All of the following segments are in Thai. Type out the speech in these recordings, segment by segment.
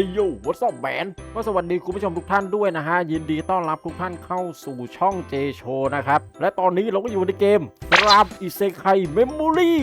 ฮ้ยโย่ what's up man ก็สวัสดีคุณผู้ชมทุกท่านด้วยนะฮะ ยินดีต้อนรับทุกท่านเข้าสู่ช่อง J Show นะครับ และตอนนี้เราก็อยู่ในเกมรามอิเซไคเมมโมรี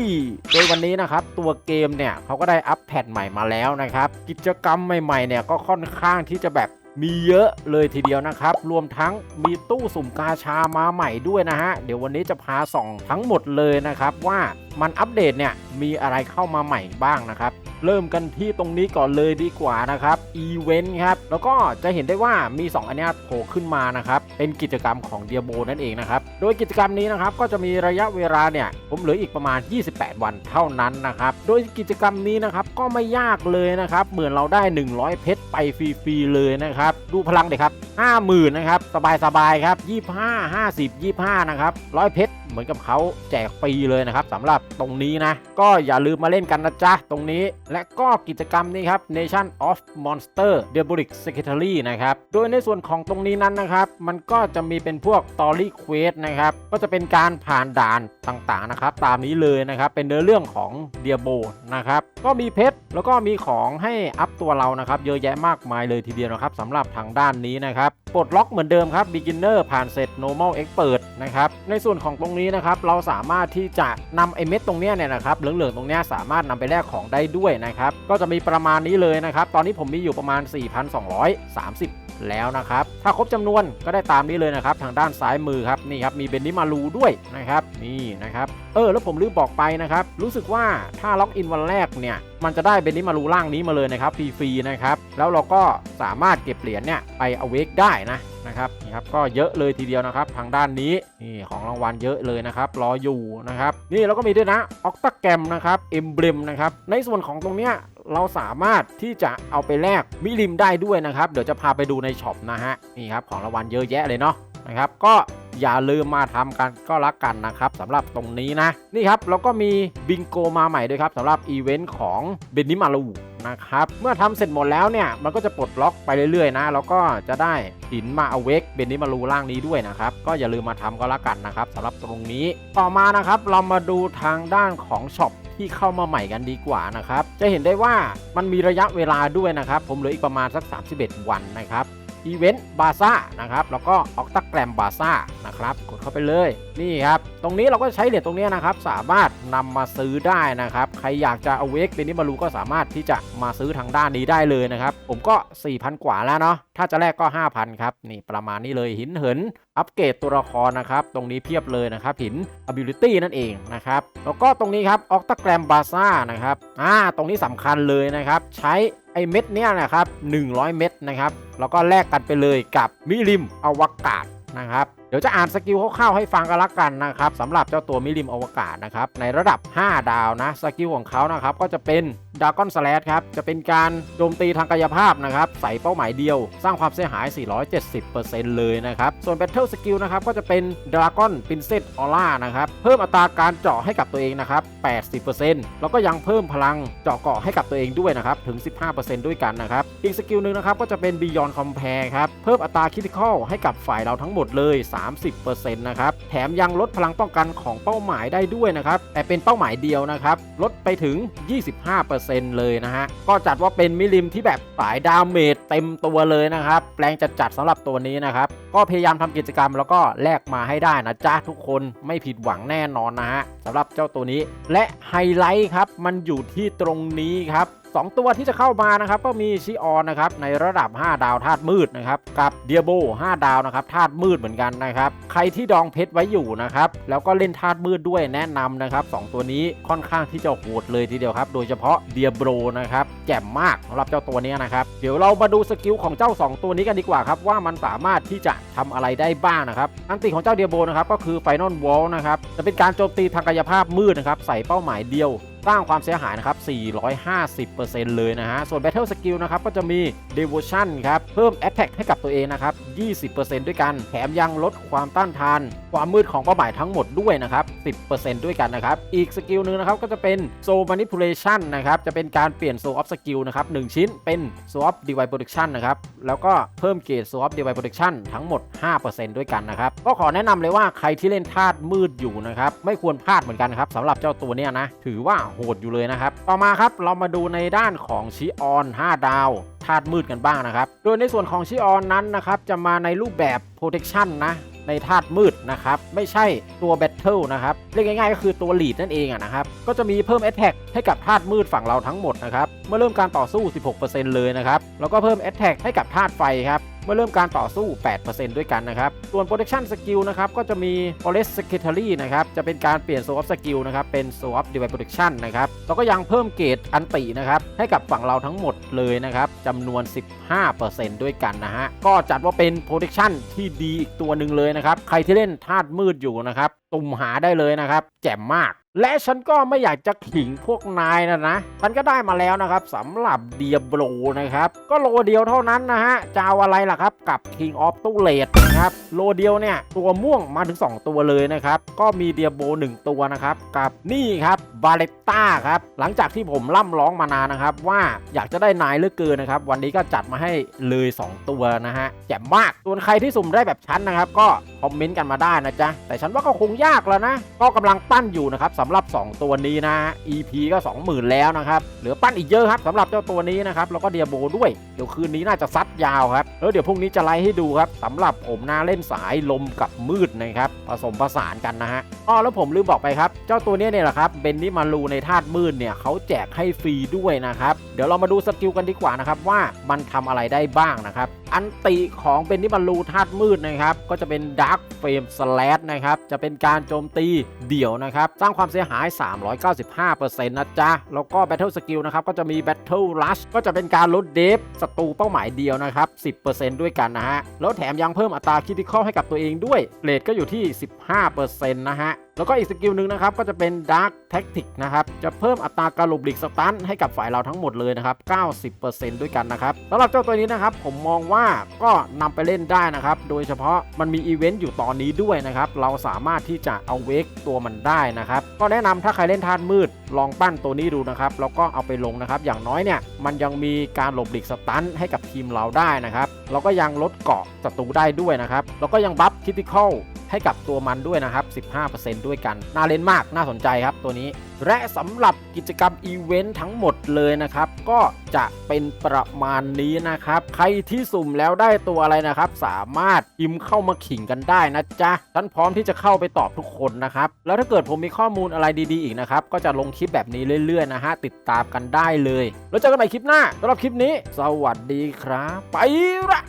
โดยวันนี้นะครับ ตัวเกมเนี่ยเขาก็ได้อัปแพทใหม่มาแล้วนะครับ กิจกรรมใหม่ๆเนี่ยก็ค่อนข้างที่จะแบบมีเยอะเลยทีเดียวนะครับ รวมทั้งมีตู้สุ่มกาชามาใหม่ด้วยนะฮะ เดี๋ยววันนี้จะพาส่องทั้งหมดเลยนะครับ ว่ามันอัปเดตเนี่ยมีอะไรเข้ามาใหม่บ้างนะครับ เริ่มกันที่ตรงนี้ก่อนเลยดีกว่านะครับอีเวนต์ครับแล้วก็จะเห็นได้ว่ามี 2 อันนี้โผล่ขึ้นมานะครับเป็นกิจกรรมของเดียโบนั่นเองนะครับโดยกิจกรรมนี้นะครับก็จะมีระยะเวลาเนี่ยผมเหลืออีกประมาณ 28 วันเท่านั้นนะครับโดยกิจกรรมนี้นะครับก็ไม่ยากเลยนะครับเหมือนเราได้ 100 เพชรไปฟรีๆเลยนะครับดูพลังเด็กครับ 50,000นะครับสบายๆครับ 25 50 25นะครับ100เพชร เหมือนกับเขาแจกฟรีเลยนะครับสำหรับตรงนี้นะ ก็อย่าลืมมาเล่นกันนะจ๊ะ ตรงนี้ และก็กิจกรรมนี้ครับ Nation of Monster Diabolic Secretary นะครับ โดยในส่วนของตรงนี้นั้นนะครับ มันก็จะมีเป็นพวก Story Quest นะครับ ก็จะเป็นการผ่านด่านต่างๆนะครับ ตามนี้เลยนะครับ เป็นเนื้อเรื่องของ Diablo นะครับ ก็มีเพชรแล้วก็มีของให้อัพตัวเรานะครับ เยอะแยะมากมายเลยทีเดียวนะครับสำหรับทางด้านนี้นะครับปลดล็อกเหมือนเดิมครับ beginner ผ่านเสร็จ normal expert นะครับในส่วนของตรงนี้นะครับเราสามารถที่จะนำไอเม็ดตรงเนี้ยเนี่ยนะครับเหลืองๆตรงเนี้ยสามารถนำไปแลกของได้ด้วยนะครับก็จะมีประมาณนี้เลยนะครับตอนนี้ผมมีอยู่ประมาณ 4,230แล้วนะครับ ถ้าครบจำนวนก็ได้ตามนี้เลยนะครับ ทางด้านซ้ายมือครับนี่ครับมีเบนนิมารูด้วยนะครับนี่นะครับเออแล้วผมลืมบอกไปนะครับ รู้สึกว่าถ้าล็อกอินวันแรกเนี่ยมันจะได้เบนนิมารูร่างนี้มาเลยนะครับฟรีๆนะครับแล้วเราก็สามารถเก็บเหรียญเนี่ยไปเอาเวกได้นะ นะครับนี่ครับก็เยอะเลยทีเดียวนะครับ ทางด้านนี้นี่ของรางวัลเยอะเลยนะครับรออยู่นะครับนี่แล้วก็มีด้วยนะออกตาแกรมนะครับเอ็มเบรมนะครับในส่วนของตรงเนี้ยเราสามารถที่จะเอาไปแลกมิลิมได้ด้วยนะครับ เดี๋ยวจะพาไปดูในช็อปนะฮะนี่ครับของรางวัลเยอะแยะเลยเนาะนะครับก็อย่าลืมมาทำกันก็รักกันนะครับสำหรับตรงนี้นะ นี่ครับ แล้วก็มีบิงโกมาใหม่ด้วยครับสำหรับอีเวนต์ของเบนนิมารู นะครับ เมื่อทำเสร็จหมดแล้วเนี่ยมันก็จะปลดล็อกไปเรื่อยๆนะแล้วก็จะได้หินมาเอาเวกเบนนิมารูร่างนี้ด้วยนะครับ ก็อย่าลืมมาทำก็แล้วกันนะครับสำหรับตรงนี้ต่อมานะครับเรามาดูทางด้านของช็อปที่เข้ามาใหม่กันดีกว่านะครับ จะเห็นได้ว่ามันมีระยะเวลาด้วยนะครับ ผมเหลืออีกประมาณสัก 31 วันนะครับ อีเวนต์บาซ่านะครับแล้วก็ออกตาแกรมบาซ่านะครับกดเข้าไปเลยนี่ครับตรงนี้เราก็ใช้เหรียญตรงนี้นะครับสามารถนำมาซื้อได้นะครับใครอยากจะเอาเวกเป็นนิมารูก็สามารถที่จะมาซื้อทางด้านนี้ได้เลยนะครับผมก็ 4,000 กว่าแล้วเนาะถ้าจะแลกก็ 5,000 ครับนี่ประมาณนี้เลยหินเหินอัปเกรดตัวละครนะครับตรงนี้เพียบเลยนะครับหิน ability นั่นเองนะครับแล้วก็ตรงนี้ครับออกตาแกรมบาซ่านะครับอ่าตรงนี้สำคัญเลยนะครับใช้ ไอเม็ดเนี้ยนะครับ 100 เม็ดนะครับ แล้วก็แลกกันไปเลยกับมิริมอวกาศนะครับเดี๋ยวจะอ่านสกิลคร่าวๆให้ฟังกันละกันนะครับสำหรับเจ้าตัวมิริมอวกาศนะครับในระดับ 5 ดาวนะสกิลของเขานะครับก็จะเป็น ดากอนสแลครับ จะเป็นการโจมตีทางกายภาพนะครับ ใส่เป้าหมายเดียว สร้างความเสียหาย 470%เลยนะครับ ส่วน Battle Skill นะครับ ก็จะเป็น Dragon Princess Aura นะครับ เพิ่มอัตราการเจาะให้กับตัวเองนะครับ 80%แล้วก็ยังเพิ่มพลังเจาะเกาะให้กับตัวเองด้วยนะครับ ถึง 15%ด้วยกันนะครับ อีกสกิลหนึ่งนะครับก็จะเป็น Beyond Compare ครับ เพิ่มอัตราคิ i ิคอลให้กับฝ่ายเราทั้งหมดเลย 30%นะครับ แถมยังลดพลังป้องกันของเป้าหมายได้ด้วยนะครับ แต่เป็นเป้าหมายเดียวนะครับ ลดไปถึง 25%เลยนะฮะ ก็จัดว่าเป็นมิลิมที่แบบสายดาเมจเต็มตัวเลยนะครับแปลงจัดจัดสำหรับตัวนี้นะครับ ก็พยายามทำกิจกรรมแล้วก็แลกมาให้ได้นะจ้าทุกคนไม่ผิดหวังแน่นอนนะฮะสำหรับเจ้าตัวนี้ และไฮไลท์ครับมันอยู่ที่ตรงนี้ครับ สองตัวที่จะเข้ามานะครับก็มีชิออนนะครับในระดับ 5 ดาวธาตุมืดนะครับกับเดียโบ5 ดาวนะครับธาตุมืดเหมือนกันนะครับใครที่ดองเพชรไว้อยู่นะครับแล้วก็เล่นธาตุมืดด้วยแนะนำนะครับสองตัวนี้ค่อนข้างที่จะโหดเลยทีเดียวครับโดยเฉพาะเดียโบนะครับแจ่มมากสำหรับเจ้าตัวนี้นะครับเดี๋ยวเรามาดูสกิลของเจ้า 2 ตัวนี้กันดีกว่าครับว่ามันสามารถที่จะทำอะไรได้บ้างนะครับอันติของเจ้าเดียโบนะครับก็คือไฟนอลวอลนะครับจะเป็นการโจมตีทางกายภาพมืดนะครับใส่เป้าหมายเดียว สร้างความเสียหายนะครับ 450%เลยนะฮะ ส่วน Battle Skill นะครับ ก็จะมี Devotion ครับ เพิ่ม Attack ให้กับตัวเองนะครับ 20%ด้วยกัน แถมยังลดความต้านทาน ความมืดของเป้าหมายทั้งหมดด้วยนะครับ 10%ด้วยกันนะครับ อีกสกิลหนึ่งนะครับ ก็จะเป็น Soul Manipulation นะครับ จะเป็นการเปลี่ยน Soul of กิลนะครับ 1 ชิ้นเป็น Swap Device Protection นะครับ แล้วก็เพิ่มเกรด Swap Device Protection ทั้งหมด 5%ด้วยกันนะครับ ก็ขอแนะนำเลยว่าใครที่เล่นธาตุมืดอยู่นะครับ ไม่ควรพลาดเหมือนกันครับสำหรับเจ้าตัวเนี้ยนะ ถือว่าโหดอยู่เลยนะครับ ต่อมาครับเรามาดูในด้านของชิออน 5 ดาวธาตุมืดกันบ้างนะครับ โดยในส่วนของชิออนนั้นนะครับจะมาในรูปแบบ protection นะในธาตุมืดนะครับ ไม่ใช่ตัว Battle นะครับ เรียกง่ายๆก็คือตัว lead นั่นเองอะนะครับ ก็จะมีเพิ่ม attack ให้กับธาตุมืดฝั่งเราทั้งหมดนะครับ เมื่อเริ่มการต่อสู้ 16%เลยนะครับ แล้วก็เพิ่ม attack ให้กับธาตุไฟครับ เมื่อเริ่มการต่อสู้ 8%ด้วยกันนะครับ ส่วน protection skill นะครับ ก็จะมี forest secretary นะครับ จะเป็นการเปลี่ยน swap skill นะครับ เป็น swap device protection นะครับ แล้วก็ยังเพิ่มเกรดอันตินะครับ ให้กับฝั่งเราทั้งหมดเลยนะครับจำนวน 15%ด้วยกันนะฮะ ก็จัดว่าเป็น protection ที่ดีอีกตัวหนึ่งเลยนะครับ ใครที่เล่นธาตุมืดอยู่นะครับ ตุ่มหาได้เลยนะครับ แจ่มมาก และฉันก็ไม่อยากจะขิงพวกนายนะนะฉันก็ได้มาแล้วนะครับสำหรับเดียโบนะครับ ก็โลเดียวเท่านั้นนะฮะจะเอาอะไรล่ะครับ กับ King of ตู้เลดนะครับโลเดียวเนี่ย ตัวม่วงมาถึง 2 ตัวเลยนะครับ ก็มีเดียโบ1ตัวนะครับ กับนี่ครับบาเลต้าครับ หลังจากที่ผมล่ำร้องมานานนะครับ ว่าอยากจะได้นายเหลือเกินนะครับ วันนี้ก็จัดมาให้เลย 2 ตัวนะฮะแจ่มมากส่วนใครที่สุ่มได้แบบฉันนะครับ ก็ อมเมนต์กันมาได้นะจ๊ะ แต่ฉันว่าก็คงยากแล้วนะ ก็กำลังปั้นอยู่นะครับสำหรับ 2 ตัวนี้นะ EP ก็ 20,000 แล้วนะครับ เหลือปั้นอีกเยอะครับสำหรับเจ้าตัวนี้นะครับแล้วก็เดียโบด้วย เดี๋ยวคืนนี้น่าจะซัดยาวครับแล้วเดี๋ยวพรุ่งนี้จะไลฟ์ให้ดูครับสำหรับผมนะเล่นสายลมกับมืดนะครับผสมผสานกันนะฮะอ๋อแล้วผมลืมบอกไปครับ เจ้าตัวนี้เนี่ยแหละครับเบนนี่มารูในธาตุมืดเนี่ยเขาแจกให้ฟรีด้วยนะครับ เดี๋ยวเรามาดูสกิลกันดีกว่านะครับว่ามันทำอะไรได้บ้างนะครับอันติของเบนนี่มารูธาตุมืดนะครับก็จะเป็นดาร์ f เฟ e มสแลดนะครับจะเป็นการโจมตีเดี่ยวนะครับสร้างความเสียหาย 395%นะจ๊ะ แล้วก็ Battle Skill นะครับก็จะมี Battle Rush ก็จะเป็นการลดเดฟศัตรูเป้าหมายเดียวนะครับ10%ด้วยกันนะฮะ แล้วแถมยังเพิ่มอัตราคิติคอลให้กับตัวเองด้วยเรทก็อยู่ที่ 15%นะฮะ แล้วก็อีกสกิลหนึ่งนะครับก็จะเป็น Dark Tactic นะครับจะเพิ่มอัตราการหลบหลีกสตันให้กับฝ่ายเราทั้งหมดเลยนะครับ 90%ด้วยกันนะครับสำหรับเจ้าตัวนี้นะครับผมมองว่าก็นำไปเล่นได้นะครับ โดยเฉพาะมันมีอีเวนต์อยู่ตอนนี้ด้วยนะครับ เราสามารถที่จะเอาเวกตัวมันได้นะครับ ก็แนะนำถ้าใครเล่นธาตุมืด ลองปั้นตัวนี้ดูนะครับ แล้วก็เอาไปลงนะครับ อย่างน้อยเนี่ยมันยังมีการหลบหลีกสตันให้กับทีมเราได้นะครับแล้วก็ยังลดเกาะศัตรูได้ด้วยนะครับแล้วก็ยังบัฟคิติคอล ให้กับตัวมันด้วยนะครับ 15%ด้วยกัน น่าเล่นมากน่าสนใจครับตัวนี้ และสำหรับกิจกรรมอีเวนต์ทั้งหมดเลยนะครับ ก็จะเป็นประมาณนี้นะครับ ใครที่สุ่มแล้วได้ตัวอะไรนะครับ สามารถพิมพ์เข้ามาขิงกันได้นะจ๊ะฉันพร้อมที่จะเข้าไปตอบทุกคนนะครับ แล้วถ้าเกิดผมมีข้อมูลอะไรดีๆอีกนะครับ ก็จะลงคลิปแบบนี้เรื่อยๆนะฮะติดตามกันได้เลย แล้วเจอกันใหม่คลิปหน้าสำหรับคลิปนี้ สวัสดีครับ ไปละ